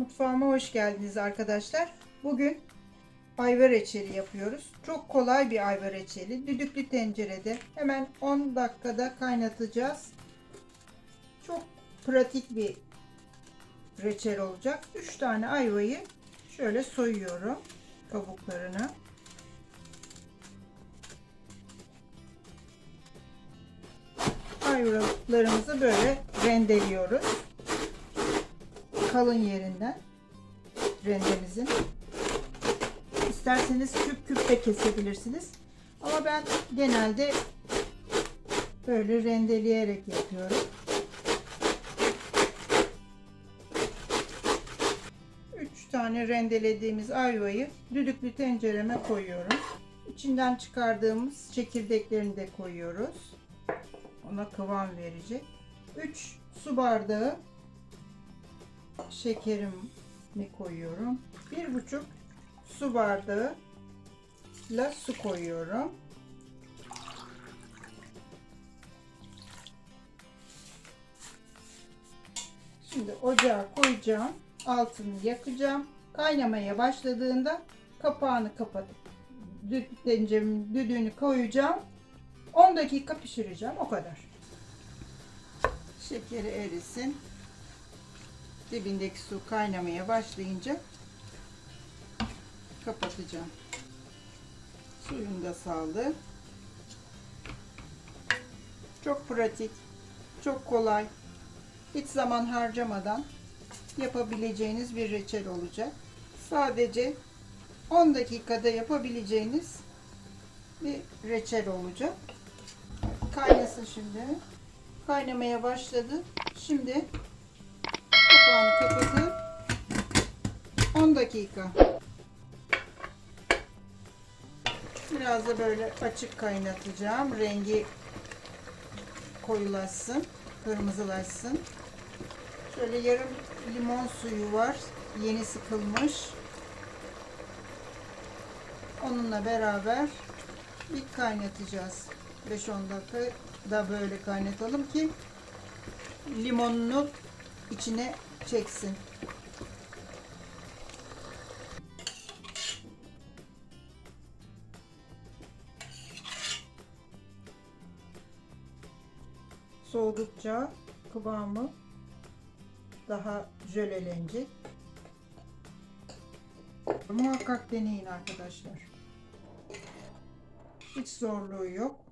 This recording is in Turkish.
Mutfağıma hoş geldiniz arkadaşlar. Bugün ayva reçeli yapıyoruz. Çok kolay bir ayva reçeli. Düdüklü tencerede hemen 10 dakikada kaynatacağız. Çok pratik bir reçel olacak. 3 tane ayvayı şöyle soyuyorum kabuklarını. Ayvalarımızı böyle rendeliyoruz. Kalın yerinden rendemizin. İsterseniz küp küp de kesebilirsiniz. Ama ben genelde böyle rendeleyerek yapıyorum. 3 tane rendelediğimiz ayvayı düdüklü tencereme koyuyorum. İçinden çıkardığımız çekirdeklerini de koyuyoruz. Ona kıvam verecek. 3 su bardağı şekerimi koyuyorum. Bir buçuk su bardağı la su koyuyorum. Şimdi ocağa koyacağım. Altını yakacağım. Kaynamaya başladığında kapağını kapatıp tenceremin düdüğünü koyacağım. 10 dakika pişireceğim. O kadar. Şekeri erisin. Dibindeki su kaynamaya başlayınca kapatacağım. Suyunu da saldı. Çok pratik, çok kolay, hiç zaman harcamadan yapabileceğiniz bir reçel olacak. Sadece 10 dakikada yapabileceğiniz bir reçel olacak. Kaynasın şimdi. Kaynamaya başladı. Şimdi kapağını kapatıp 10 dakika. Biraz da böyle açık kaynatacağım. Rengi koyulaşsın, kırmızılaşsın. Şöyle yarım limon suyu var. Yeni sıkılmış. Onunla beraber bir kaynatacağız. 5-10 dakika da böyle kaynatalım ki limonunu içine çeksin. Soğudukça kıvamı daha jölelenecek. Muhakkak deneyin arkadaşlar. Hiç zorluğu yok.